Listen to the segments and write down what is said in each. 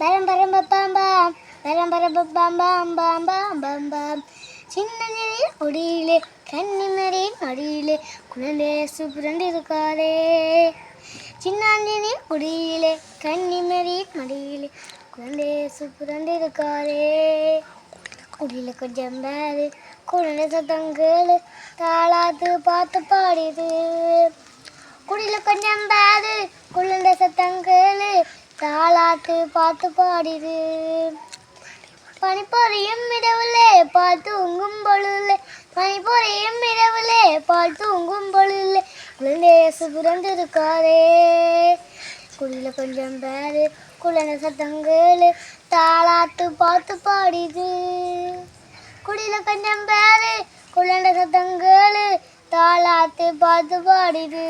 பரம் பரம் பப்பாம் பாம். பரம் பரம் பப்பாம் பாம் பாம் பாம் பாம் பாம். சின்ன நிலையில் ஒடியிலே கன்னிமரின் அடியிலே குழந்தை சுப்புரண்டு இருக்காரே சின்னாண்டினின் குடியிலே கன்னிமரின் மடியிலே குழந்தை சுப்புரண்டு இருக்காரே குடியில கொஞ்சம் பேரு குழந்தை சத்தங்கள் தாளாத்து பார்த்து பாடிது. குடியில கொஞ்சம் பேரு தாளாத்து பார்த்து பாடிது பனிப்பொறியும் இரவுலே பால் தூங்கும் பொழுதுலே. பனிப்பொறியும் இரவுலே பால் தூங்கும் பொழுதுலே. குழந்தைய சுபுரந்து இருக்காரே குடியில கொஞ்சம் பேரு குழந்தை சத்தங்கள். தாளாத்து பார்த்து பாடிது. குடியில கொஞ்சம் பேரு குழந்தை சத்தங்கள். தாளாத்து பார்த்து பாடிது?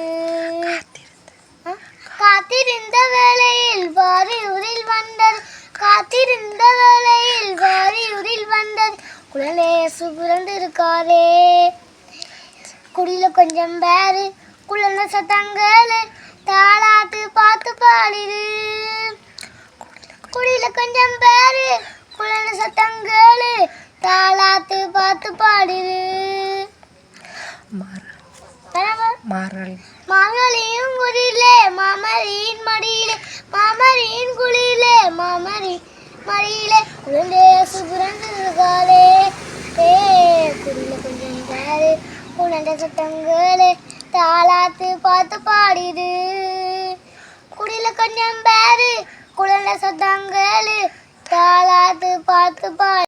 காத்திருந்த வேளையில் சுபுரந்து இருக்காரே குடியில கொஞ்சம் பேரு குழந்தை சத்தங்கள் தாளாத்து பார்த்து பாடிது குடியில கொஞ்சம் பேரு குழந்தை சத்தங்கள் தாளாத்து பார்த்து பாடிது மாறல். பரவ- மாறல். மாமரியின் குடியிலே மாமரியின் மடியிலே மாமரியின் குளியிலே மாமரி மடியிலே குழந்தைய சுபுரங்காலே ஏ குடியில கொஞ்சம் பேரு குழந்தை சத்தங்களே தாளாத்து பார்த்து பாடிது குடியில கொஞ்சம் பேரு. குழந்தை சத்தங்களே தாளாத்து பார்த்து பாடு